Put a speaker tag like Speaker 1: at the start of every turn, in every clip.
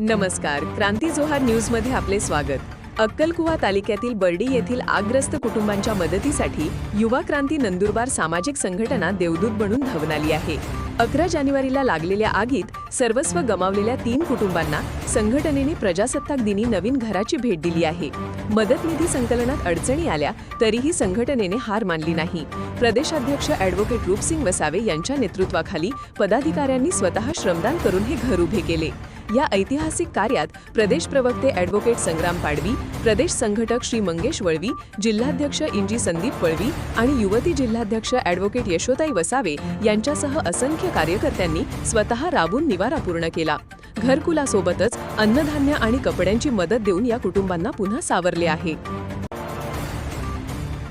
Speaker 1: नमस्कार क्रांती जोहार न्यूजमध्ये आपले स्वागत. अक्कलकुवा तालुक्यातील बर्डी येथील आग्रस्त कुटुंबांच्या मदतीसाठी युवा क्रांती नंदुरबार सामाजिक संघटना देवदूत बनून धावून आली आहे. अकरा जानेवारीला लागलेल्या आगीत सर्वस्व गमावलेल्या तीन कुटुंबांना संघटनेने प्रजासत्ताक दिनी नवीन घराची भेट दिली आहे. मदत निधी संकलनात अडचणी आल्या तरीही संघटनेने हार मानली नाही. प्रदेशाध्यक्ष ॲडव्होकेट रूपसिंग वसावे यांच्या नेतृत्वाखाली पदाधिकाऱ्यांनी स्वतः श्रमदान करून हे घर उभे केले. या ऐतिहासिक कार्यात प्रदेश प्रवक्ते ॲडव्होकेट संग्राम पाडवी प्रदेश संघटक श्री मंगेश वळवी जिल्हाध्यक्ष इंजी संदीप वळवी आणि युवती जिल्हाध्यक्ष ॲडव्होकेट यशोताई वसावे यांच्यासह असंख्य कार्यकर्त्यांनी स्वतः राबून निवारा पूर्ण केला. घरकुलासोबतच अन्नधान्य आणि कपड्यांची मदत देऊन या कुटुंबांना पुन्हा सावरले आहे.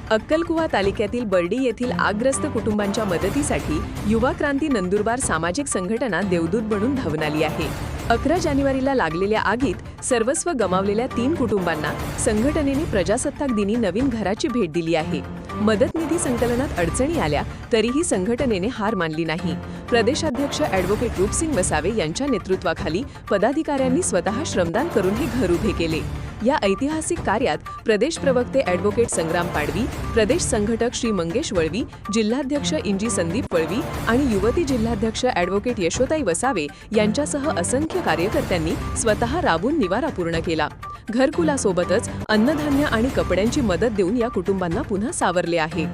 Speaker 1: अक्कलकुवा तालुक्यातील बर्डी येथील आग्रस्त कुटुंबांच्या मदतीसाठी युवा क्रांती नंदुरबार सामाजिक संघटना देवदूत बनून धावून आली आहे. अकरा जानेवारीला लागलेल्या आगीत सर्वस्व गमावलेल्या तीन कुटुंबांना संघटनेने प्रजासत्ताक दिनी नवीन घराची भेट दिली आहे. मदत निधी संकलनात अडचणी आल्या तरीही संघटनेने हार मानली नाही. प्रदेशाध्यक्ष ॲडव्होकेट रूपसिंग वसावे यांच्या नेतृत्वाखाली पदाधिकाऱ्यांनी स्वतः श्रमदान करून हे घर उभे केले. या ऐतिहासिक कार्यात प्रदेश प्रवक्ते ॲडव्होकेट संग्राम पाडवी प्रदेश संघटक श्री मंगेश वळवी जिल्हाध्यक्ष इंजी संदीप वळवी आणि युवती जिल्हाध्यक्ष ॲडव्होकेट यशोताई वसावे यांच्यासह असंख्य कार्यकर्त्यांनी स्वतः राबून निवारा पूर्ण केला. घरकुलासोबतच अन्नधान्य आणि कपड्यांची मदत देऊन या कुटुंबांना पुन्हा सावरले आहे.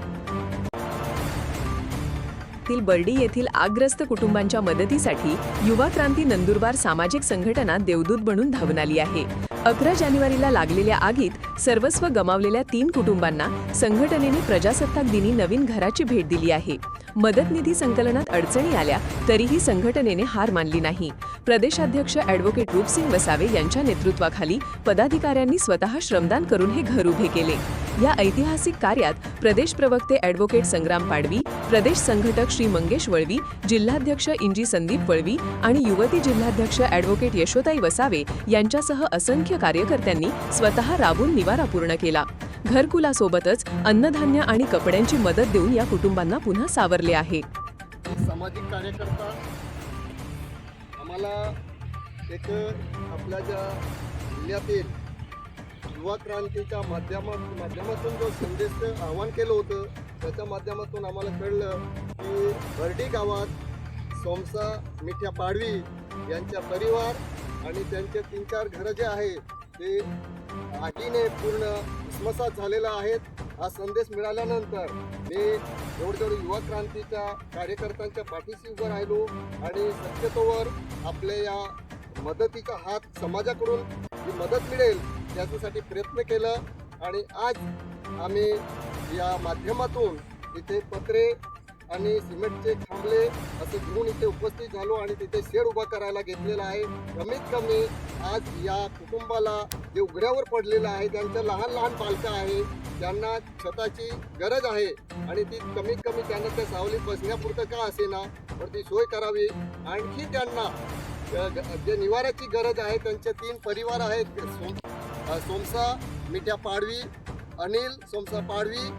Speaker 1: तील बर्डी येथील आग्रस्त कुटुंबांच्या मदतीसाठी युवा क्रांती नंदुरबार सामाजिक संघटना देवदूत बनून धावून आली आहे. अकरा जानेवारीला लागलेल्या आगीत सर्वस्व गमावलेल्या तीन कुटुंबांना संघटनेने प्रजासत्ताक दिनी नवीन घराची भेट दिली आहे. मदत निधी संकलनात अडचणी आल्या तरीही संघटनेने हार मानली नाही. प्रदेशाध्यक्ष ॲडव्होकेट रूपसिंग वसावे यांच्या नेतृत्वाखाली पदाधिकाऱ्यांनी स्वतः श्रमदान करून हे घर उभे केले. या ऐतिहासिक कार्यात प्रदेश प्रवक्ते ॲडव्होकेट संग्राम पाडवी प्रदेश संघटक श्री मंगेश वळवी जिल्हाध्यक्ष इंजी संदीप वळवी आणि युवती जिल्हाध्यक्ष ॲडव्होकेट यशोताई वसावे यांच्यासह असंख्य कार्यकर्त्यांनी स्वतः राबून निवारा पूर्ण केला. घरकुलासोबतच अन्नधान्य आणि कपड्यांची मदत देऊन या कुटुंबांना पुन्हा सावरले आहे.
Speaker 2: सामाजिक कार्यकर्ता आम्हाला एक आपल्या ज्या जिल्ह्यातील युवा क्रांतीच्या माध्यमा माध्यमातून जो संदेश आवाहन केलं होतं त्याच्या माध्यमातून आम्हाला कळलं की भरडी गावात सोमसा मिठ्या पाडवी यांच्या परिवार आणि त्यांचे तीन चार घरं जे आहे ते आगीने पूर्ण भस्मसात झालेलं आहेत. हा संदेश मिळाल्यानंतर मी जेवढं जेवढं युवा क्रांतीच्या कार्यकर्त्यांच्या पाठीशी उभं राहिलो आणि शक्यतोवर आपल्या या मदतीचा हात समाजाकडून जी मदत मिळेल त्याच्यासाठी प्रयत्न केलं आणि आज आम्ही या माध्यमातून इथे पत्रे आणि सिमेंटचे खांबले असे घेऊन इथे उपस्थित झालो आणि तिथे शेड उभा करायला घेतलेला आहे. कमीत कमी आज या कुटुंबाला जे उघड्यावर पडलेलं आहे त्यांचं लहान लहान बालकं आहे त्यांना स्वतःची गरज आहे आणि ती कमीत कमी त्यांना त्या सावलीत बसण्यापुरतं का असेना तर ती सोय करावी. आणखी त्यांना जे निवाराची गरज आहे त्यांचे तीन परिवार आहेत सोम सोमसा मिठ्या पाडवी अनिल सोमसा पाडवी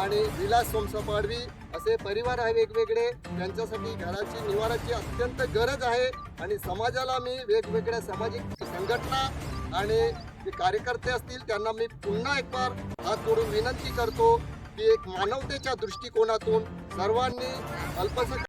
Speaker 2: आणि विलास सोमसा पाडवी असे परिवार आहे वेगवेगळे. त्यांच्यासाठी घराची निवाराची अत्यंत गरज आहे. आणि समाजाला मी वेगवेगळ्या सामाजिक संघटना आणि जे कार्यकर्ते असतील त्यांना मी पुन्हा एक बार हात जोडून विनंती करतो की एक मानवतेच्या दृष्टिकोनातून सर्वांनी अल्पसंख्याक